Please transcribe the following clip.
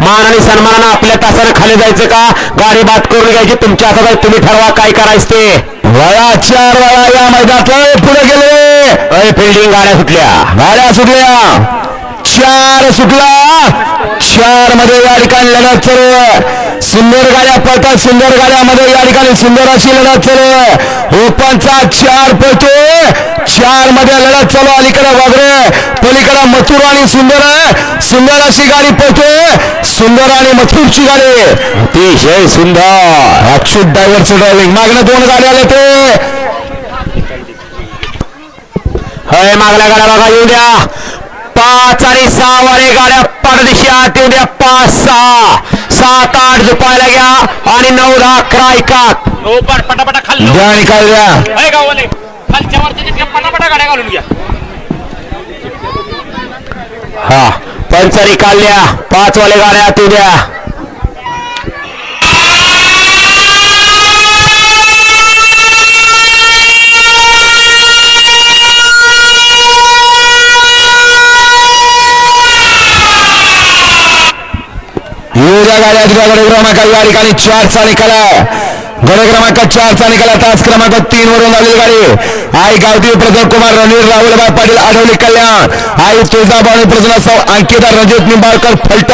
मान आणि सन्मानानं आपल्या तासानं खाली जायचं का? गाडी बाद करून घ्यायची. तुमच्या हातात तुम्ही ठरवा काय करायचं ते. वळा चार वळा या मैदानात. पुढे गेले. अय फिल्डिंग गाड्या सुटल्या. गाड्या सुटल्या. चार सुटला. चारमध्ये या ठिकाणी लढत चालू. सुंदर गाड्या पळतात. सुंदर गाड्यामध्ये या ठिकाणी सुंदर अशी लढत चालू. ओपनचा चार पळतोय चारमध्ये लढत चालू. अलीकडे वागरे पलीकडे मथुर आणि सुंदर आहे. सुंदर अशी गाडी पळतोय. सुंदर आणि मथुरची गाडी अतिशय सुंदर. अच्युत ड्रायव्हरचं ड्रायव्हिंग मागणं दोन गाड्या आले ते. हय मागल्या गाड्या बघा येऊ द्या. पाच आणि सहा वाले गाड्या परदेशी आत. येऊ द्या पाच सहा. सात आठ झुपायला घ्या. आणि नऊ दहा अकरा पण पटापटा खाल्लं द्या. निकाल द्या खालच्या पटापटा गाड्या घालून घ्या. हा. पंचरी काढल्या पाच वाले गाड्या आत येऊ द्या। गाड्या तुझ्याकडे क्रमांक या ठिकाणी चारचा निकाल आहे गडे क्रमांक चारचा निकाल आहे. तास क्रमांक तीन वरून आलेली गाडी. आई गावठी प्रदीप कुमार रणवीर राहुलबाई पाटील आढवली कल्याण. आई तुळजाभवानी प्रसन्न अंकिता रणजित निंबाळकर फलटण.